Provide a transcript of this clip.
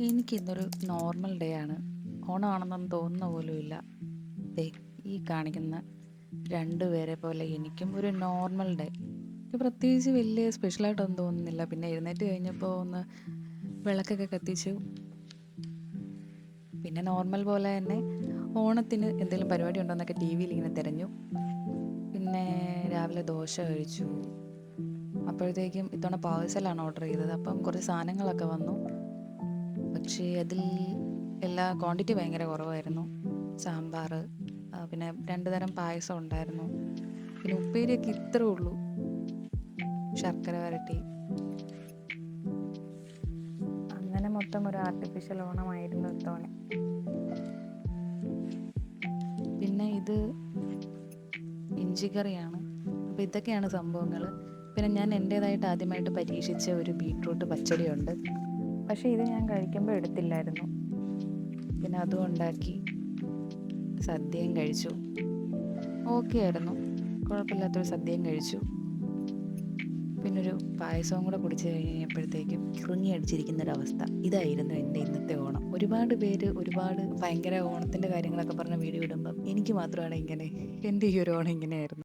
എനിക്കിന്നൊരു normal day ആണ്. ഓണമാണെന്നൊന്നും തോന്നുന്ന പോലുമില്ല ദേ ഈ കാണിക്കുന്ന രണ്ടുപേരെ പോലെ എനിക്കും ഒരു നോർമൽ ഡേ. പ്രത്യേകിച്ച് വലിയ സ്പെഷ്യലായിട്ടൊന്നും തോന്നുന്നില്ല. പിന്നെ എഴുന്നേറ്റ് കഴിഞ്ഞപ്പോൾ ഒന്ന് വിളക്കൊക്കെ കത്തിച്ചു. പിന്നെ നോർമൽ പോലെ തന്നെ ഓണത്തിന് എന്തെങ്കിലും പരിപാടി ഉണ്ടോ എന്നൊക്കെ ടി വിയിൽ ഇങ്ങനെ തിരഞ്ഞു. പിന്നെ രാവിലെ ദോശ കഴിച്ചു. അപ്പോഴത്തേക്കും ഇത്തവണ പാഴ്സലാണ് ഓർഡർ ചെയ്തത്. അപ്പം കുറച്ച് സാധനങ്ങളൊക്കെ വന്നു. പക്ഷേ അതിൽ എല്ലാ ക്വാണ്ടിറ്റി ഭയങ്കര കുറവായിരുന്നു. സാമ്പാർ പിന്നെ രണ്ട് തരം പായസം ഉണ്ടായിരുന്നു. പിന്നെ ഉപ്പേരിയൊക്കെ ഇത്രേ ഉള്ളൂ. ശർക്കര വരട്ടി. അങ്ങനെ മൊത്തം ഒരു ആർട്ടിഫിഷ്യൽ ഓണമായിരുന്നു ഇത്തവണ. പിന്നെ ഇത് ഇഞ്ചിക്കറിയാണ് അപ്പോൾ ഇതൊക്കെയാണ് സംഭവങ്ങൾ പിന്നെ ഞാൻ എന്റേതായിട്ട് ആദ്യമായിട്ട് പരീക്ഷിച്ച ഒരു ബീട്രൂട്ട് പച്ചടിയുണ്ട്. പക്ഷേ ഇത് ഞാൻ കഴിക്കുമ്പോൾ എടുത്തില്ലായിരുന്നു. പിന്നെ അതും ഉണ്ടാക്കി. സദ്യയും കഴിച്ചു. ഓക്കെ ആയിരുന്നു. കുഴപ്പമില്ലാത്തൊരു സദ്യയും കഴിച്ചു. പിന്നൊരു പായസവും കൂടെ കുടിച്ച് കഴിഞ്ഞപ്പോഴത്തേക്കും കിറുങ്ങി അടിച്ചിരിക്കുന്ന ഒരവസ്ഥ ഇതായിരുന്നു എന്റെ ഇന്നത്തെ ഓണം. ഒരുപാട് പേര് ഒരുപാട് ഭയങ്കര ഓണത്തിന്റെ കാര്യങ്ങളൊക്കെ പറഞ്ഞ വീഡിയോ ഇടുമ്പം എനിക്ക് മാത്രമാണ് ഇങ്ങനെ എന്റെ ഈ ഒരു ഓണം ഇങ്ങനെയായിരുന്നു.